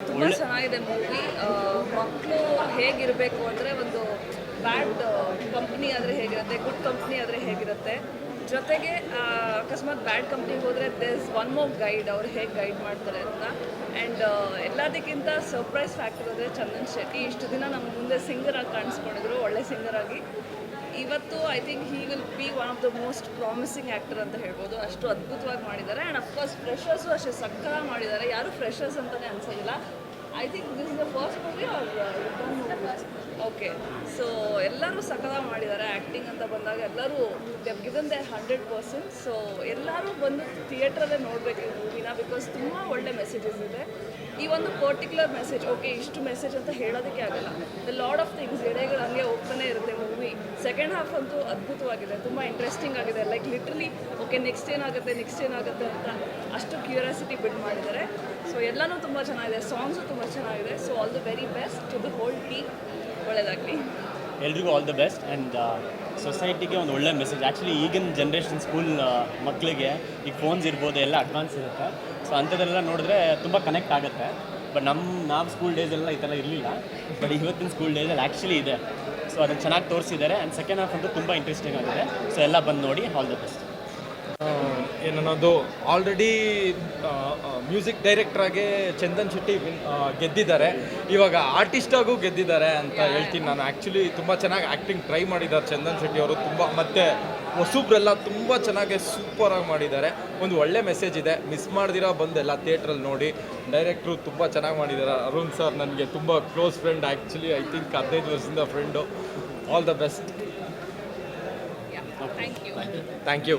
ತುಂಬ ಚೆನ್ನಾಗಿದೆ ಮೂವಿ ಮಕ್ಕಳು ಹೇಗಿರಬೇಕು ಅಂದರೆ ಒಂದು ಬ್ಯಾಡ್ ಕಂಪ್ನಿ ಆದರೆ ಹೇಗಿರುತ್ತೆ ಗುಡ್ ಕಂಪ್ನಿ ಆದರೆ ಹೇಗಿರುತ್ತೆ. ಜೊತೆಗೆ ಅಕಸ್ಮಾತ್ ಬ್ಯಾಡ್ ಕಂಪ್ನಿಗೆ ಹೋದರೆ ದೇಸ್ ಒನ್ ಮೋರ್ ಗೈಡ್ ಅವ್ರು ಹೇಗೆ ಗೈಡ್ ಮಾಡ್ತಾರೆ ಅಂತ. ಆ್ಯಂಡ್ ಎಲ್ಲದಕ್ಕಿಂತ ಸರ್ಪ್ರೈಸ್ ಫ್ಯಾಕ್ಟರ್ ಅಂದರೆ ಚಂದನ್ ಶೆಟ್ಟಿ. ಇಷ್ಟು ದಿನ ನಮ್ಮ ಮುಂದೆ ಸಿಂಗರ್ ಆಗಿ ಕಾಣಿಸ್ಕೊಂಡಿದ್ರು, ಒಳ್ಳೆ ಸಿಂಗರ್ ಆಗಿ. ಇವತ್ತು I think he will be one of the most promising actor ಅಂತ ಹೇಳ್ಬೋದು. ಅಷ್ಟು ಅದ್ಭುತವಾಗಿ ಮಾಡಿದ್ದಾರೆ. ಆ್ಯಂಡ್ ಅಫ್ಕೋರ್ಸ್ ಫ್ರೆಶರ್ಸು ಅಷ್ಟೇ ಸಕ್ಕರ ಮಾಡಿದ್ದಾರೆ. ಯಾರು ಫ್ರೆಶರ್ಸ್ ಅಂತಲೇ ಅನ್ಸೋದಿಲ್ಲ. I think this is the first movie okay so ಎಲ್ಲರೂ ಸಕಲ ಮಾಡಿದ್ದಾರೆ ಆ್ಯಕ್ಟಿಂಗ್ ಅಂತ ಬಂದಾಗ ಎಲ್ಲರೂ they've given their hundred percent so ಎಲ್ಲರೂ ಬಂದು ಥಿಯೇಟ್ರಲ್ಲೇ ನೋಡಬೇಕು ಈ ಮೂವಿನ ಬಿಕಾಸ್ ತುಂಬ ಒಳ್ಳೆ ಮೆಸೇಜಸ್ ಇದೆ. ಈ ಒಂದು ಪರ್ಟಿಕ್ಯುಲರ್ ಮೆಸೇಜ್ ಓಕೆ ಇಷ್ಟು ಮೆಸೇಜ್ ಅಂತ ಹೇಳೋದಕ್ಕೆ ಆಗಲ್ಲ. ದ ಲಾಡ್ ಆಫ್ ಥಿಂಗ್ಸ್ ಎಡೆಗಳು ಹಂಗೆ ಹೋಗ್ತಾನೆ ಇರುತ್ತೆ ಮೂವಿ ಸೆಕೆಂಡ್ ಹಾಫ್ ಅಂತೂ ಅದ್ಭುತವಾಗಿದೆ, ತುಂಬ ಇಂಟ್ರೆಸ್ಟಿಂಗ್ ಆಗಿದೆ. ಲೈಕ್ ಲಿಟ್ರಲಿ ಓಕೆ ನೆಕ್ಸ್ಟ್ ಏನಾಗುತ್ತೆ ನೆಕ್ಸ್ಟ್ ಏನಾಗುತ್ತೆ ಅಂತ ಅಷ್ಟು ಕ್ಯೂರಿಯಾಸಿಟಿ ಬಿಲ್ಡ್ ಮಾಡಿದ್ದಾರೆ. ಸೊ ಎಲ್ಲನೂ ತುಂಬ ಚೆನ್ನಾಗಿದೆ. ಸಾಂಗ್ಸು ತುಂಬ ಚೆನ್ನಾಗಿದೆ so all the very best to the whole team ಒಳ್ಳೆಯದಾಗಲಿ ಎಲ್ರಿಗೂ ಆಲ್ ದ ಬೆಸ್ಟ್ ಆ್ಯಂಡ್ ಸೊಸೈಟಿಗೆ ಒಂದು ಒಳ್ಳೆ ಮೆಸೇಜ್ ಆ್ಯಕ್ಚುಲಿ ಈಗಿನ ಜನ್ರೇಷನ್ ಸ್ಕೂಲ್ ಮಕ್ಕಳಿಗೆ ಈಗ ಫೋನ್ಸ್ ಇರ್ಬೋದು, ಎಲ್ಲ ಅಡ್ವಾನ್ಸ್ ಇರುತ್ತೆ. ಸೊ ಅಂಥದ್ದೆಲ್ಲ ನೋಡಿದ್ರೆ ತುಂಬ ಕನೆಕ್ಟ್ ಆಗುತ್ತೆ. ಬಟ್ ನಮ್ಮ ನಾವು ಸ್ಕೂಲ್ ಡೇಸೆಲ್ಲ ಈ ಥರ ಇರಲಿಲ್ಲ. ಬಟ್ ಇವತ್ತಿನ ಸ್ಕೂಲ್ ಡೇಸಲ್ಲಿ ಆ್ಯಕ್ಚುಲಿ ಇದೆ. ಸೊ ಅದನ್ನು ಚೆನ್ನಾಗಿ ತೋರಿಸಿದ್ದಾರೆ. ಆ್ಯಂಡ್ ಸೆಕೆಂಡ್ ಹಾಫ್ ಅಂತೂ ತುಂಬ ಇಂಟ್ರೆಸ್ಟಿಂಗ್ ಆಗಿದೆ. ಸೊ ಎಲ್ಲ ಬಂದು ನೋಡಿ ಆಲ್ ದ ಬೆಸ್ಟ್ ಏನನ್ನೋದು ಆಲ್ರೆಡಿ ಮ್ಯೂಸಿಕ್ ಡೈರೆಕ್ಟ್ರಾಗೆ ಚಂದನ್ ಶೆಟ್ಟಿ ಗೆದ್ದಿದ್ದಾರೆ. ಇವಾಗ ಆರ್ಟಿಸ್ಟಾಗೂ ಗೆದ್ದಿದ್ದಾರೆ ಅಂತ ಹೇಳ್ತೀನಿ ನಾನು. ಆ್ಯಕ್ಚುಲಿ ತುಂಬ ಚೆನ್ನಾಗಿ ಆ್ಯಕ್ಟಿಂಗ್ ಟ್ರೈ ಮಾಡಿದ್ದಾರೆ ಚಂದನ್ ಶೆಟ್ಟಿ ಅವರು. ತುಂಬ ಮತ್ತು ಹೊಸಬ್ರೆಲ್ಲ ತುಂಬ ಚೆನ್ನಾಗಿ ಸೂಪರಾಗಿ ಮಾಡಿದ್ದಾರೆ. ಒಂದು ಒಳ್ಳೆ ಮೆಸೇಜ್ ಇದೆ. ಮಿಸ್ ಮಾಡ್ದಿರೋ ಬಂದೆಲ್ಲ ಎಲ್ಲ ಥಿಯೇಟ್ರಲ್ಲಿ ನೋಡಿ. ಡೈರೆಕ್ಟ್ರು ತುಂಬ ಚೆನ್ನಾಗಿ ಮಾಡಿದ್ದಾರೆ. ಅರುಣ್ ಸರ್ ನನಗೆ ತುಂಬ close friend actually I think ಹದಿನೈದು ವರ್ಷದಿಂದ friend all the best thank you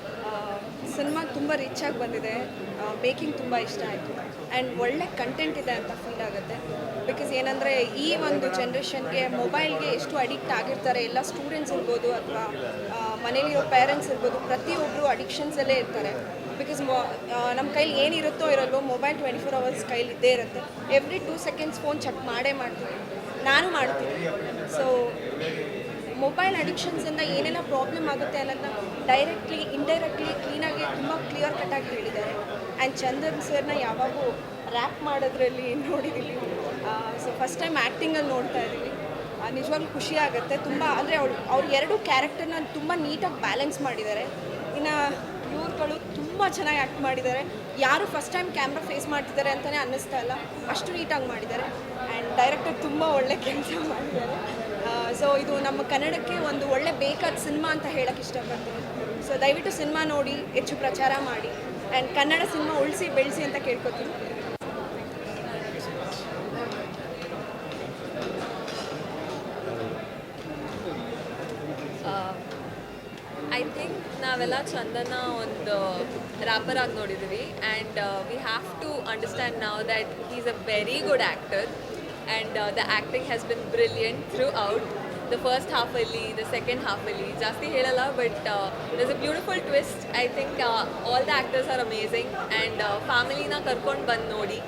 cinema ತುಂಬ ಆಗಿ ಬಂದಿದೆ. ಮೇಕಿಂಗ್ ತುಂಬ ಇಷ್ಟ ಆಯಿತು. ಆ್ಯಂಡ್ ಒಳ್ಳೆ ಕಂಟೆಂಟ್ ಇದೆ ಅಂತ ಫೀಲ್ ಆಗುತ್ತೆ. ಬಿಕಾಸ್ ಏನಂದರೆ ಈ ಒಂದು ಜನ್ರೇಷನ್ಗೆ ಮೊಬೈಲ್ಗೆ ಎಷ್ಟು ಅಡಿಕ್ಟ್ ಆಗಿರ್ತಾರೆ, ಎಲ್ಲ ಸ್ಟೂಡೆಂಟ್ಸ್ ಇರ್ಬೋದು ಅಥವಾ ಮನೇಲಿರೋ ಪೇರೆಂಟ್ಸ್ ಇರ್ಬೋದು ಪ್ರತಿಯೊಬ್ಬರು ಅಡಿಕ್ಷನ್ಸಲ್ಲೇ ಇರ್ತಾರೆ. ಬಿಕಾಸ್ ಮೊ ನಮ್ಮ ಕೈಲಿ ಏನಿರುತ್ತೋ ಇರಲ್ವೋ ಮೊಬೈಲ್ ಟ್ವೆಂಟಿ ಫೋರ್ ಅವರ್ಸ್ ಕೈಲಿ ಇದ್ದೇ ಇರುತ್ತೆ. Every two seconds phone check ಮಾಡೇ ಮಾಡ್ತೀನಿ ನಾನು ಮಾಡ್ತೀನಿ. ಸೊ ಮೊಬೈಲ್ ಅಡಿಕ್ಷನ್ಸಿಂದ ಏನೆಲ್ಲ ಪ್ರಾಬ್ಲಮ್ ಆಗುತ್ತೆ ಅನ್ನೋದನ್ನ ಡೈರೆಕ್ಟ್ಲಿ ಇಂಡೈರೆಕ್ಟ್ಲಿ ಕ್ಲಿಯರ್ ಕಟ್ಟಾಗಿ ಹೇಳಿದ್ದಾರೆ. ಆ್ಯಂಡ್ ಚಂದನ್ ಸರ್ನ ಯಾವಾಗೂ ರ್ಯಾಪ್ ಮಾಡೋದ್ರಲ್ಲಿ ನೋಡಿದ್ದೀವಿ ಸೊ ಫಸ್ಟ್ ಟೈಮ್ ಆ್ಯಕ್ಟಿಂಗಲ್ಲಿ ನೋಡ್ತಾ ಇದ್ದೀವಿ. ನಿಜವಾಗ್ಲೂ ಖುಷಿ ಆಗುತ್ತೆ. ತುಂಬ, ಅಂದರೆ ಅವ್ರು ಅವ್ರು ಎರಡು ಕ್ಯಾರೆಕ್ಟರ್ನ ತುಂಬ ನೀಟಾಗಿ ಬ್ಯಾಲೆನ್ಸ್ ಮಾಡಿದ್ದಾರೆ. ಇನ್ನು ಇವ್ರುಗಳು ತುಂಬ ಚೆನ್ನಾಗಿ ಆ್ಯಕ್ಟ್ ಮಾಡಿದ್ದಾರೆ. ಯಾರು ಫಸ್ಟ್ ಟೈಮ್ ಕ್ಯಾಮ್ರಾ ಫೇಸ್ ಮಾಡ್ತಿದ್ದಾರೆ ಅಂತಲೇ ಅನ್ನಿಸ್ತಾ ಇಲ್ಲ. ಅಷ್ಟು ನೀಟಾಗಿ ಮಾಡಿದ್ದಾರೆ. ಆ್ಯಂಡ್ ಡೈರೆಕ್ಟರ್ ತುಂಬ ಒಳ್ಳೆ ಕೆಲಸ ಮಾಡಿದ್ದಾರೆ. ಸೊ ಇದು ನಮ್ಮ ಕನ್ನಡಕ್ಕೆ ಒಂದು ಒಳ್ಳೆ ಬೇಕಾದ ಸಿನಿಮಾ ಅಂತ ಹೇಳಕ್ಕೆ ಇಷ್ಟಪಡ್ತೀನಿ. ಸೊ ದಯವಿಟ್ಟು ಸಿನಿಮಾ ನೋಡಿ, ಹೆಚ್ಚು ಪ್ರಚಾರ ಮಾಡಿ. ಆ್ಯಂಡ್ ಕನ್ನಡ ಸಿನಿಮಾ ಉಳಿಸಿ, ಬೆಳೆಸಿ ಅಂತ ಕೇಳ್ಕೊತೀನಿ. ಐ ಥಿಂಕ್ ನಾವೆಲ್ಲ ಚಂದನ ಒಂದು ರ್ಯಾಪರ್ ಆಗಿ ನೋಡಿದ್ವಿ. And we have to understand ನಾವು that is a very good actor and the acting has been brilliant throughout the first ಹಾಫಲ್ಲಿ the second ಹಾಫಲ್ಲಿ ಜಾಸ್ತಿ ಹೇಳಲ್ಲ but this a beautiful twist I think all the actors are amazing and ಫ್ಯಾಮಿಲಿನ ಕರ್ಕೊಂಡು ಬಂದು ನೋಡಿ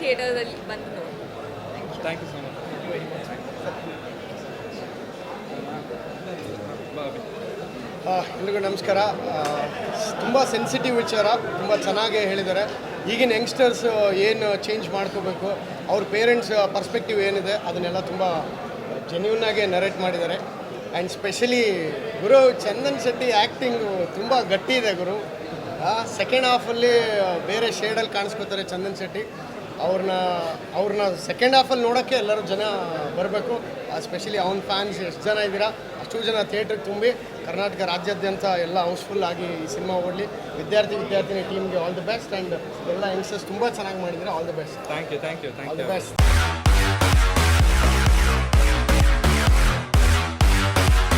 ಥಿಯೇಟರಲ್ಲಿ ಬಂದು ನೋಡಿ. Thank you so much ಎಲ್ರಿಗೂ ನಮಸ್ಕಾರ. ತುಂಬ ಸೆನ್ಸಿಟಿವ್ ವಿಚಾರ ತುಂಬ ಚೆನ್ನಾಗೇ ಹೇಳಿದ್ದಾರೆ. ಈಗಿನ ಯಂಗ್ಸ್ಟರ್ಸ್ ಏನು ಚೇಂಜ್ ಮಾಡ್ಕೋಬೇಕು? ಅವ್ರ ಪೇರೆಂಟ್ಸ್ ಪರ್ಸ್ಪೆಕ್ಟಿವ್ ಏನಿದೆ, ಅದನ್ನೆಲ್ಲ ತುಂಬ ಆಗಿ ನರೇಟ್ ಮಾಡಿದ್ದಾರೆ. ಆ್ಯಂಡ್ ಸ್ಪೆಷಲಿ ಗುರು ಚಂದನ್ ಶೆಟ್ಟಿ ಆ್ಯಕ್ಟಿಂಗು ತುಂಬ ಗಟ್ಟಿ ಇದೆ ಗುರು. ಸೆಕೆಂಡ್ ಹಾಫಲ್ಲಿ ಬೇರೆ ಶೇಡಲ್ಲಿ ಕಾಣಿಸ್ಕೋತಾರೆ ಚಂದನ್ ಶೆಟ್ಟಿ. ಅವ್ರನ್ನ ಅವ್ರನ್ನ ಸೆಕೆಂಡ್ ಹಾಫಲ್ಲಿ ನೋಡೋಕ್ಕೆ ಎಲ್ಲರೂ ಜನ ಬರಬೇಕು. ಸ್ಪೆಷಲಿ ಅವ್ನ ಫ್ಯಾನ್ಸ್ ಎಷ್ಟು ಜನ ಇದ್ದೀರಾ ಅಷ್ಟು ಜನ ಥಿಯೇಟ್ರಿಗೆ ತುಂಬಿ ಕರ್ನಾಟಕ ರಾಜ್ಯಾದ್ಯಂತ ಎಲ್ಲ ಹೌಸ್ಫುಲ್ ಆಗಿ ಈ ಸಿನಿಮಾ ಓಡಲಿ. ವಿದ್ಯಾರ್ಥಿ ವಿದ್ಯಾರ್ಥಿನಿ ಟೀಮ್ಗೆ ಆಲ್ ದಿ ಬೆಸ್ಟ್ ಆ್ಯಂಡ್ ಎಲ್ಲ ಯಂಗ್ಸ್ಟರ್ಸ್ ತುಂಬ ಚೆನ್ನಾಗಿ ಮಾಡಿದ್ದೀರಾ all the best thank you thank you thank all the you best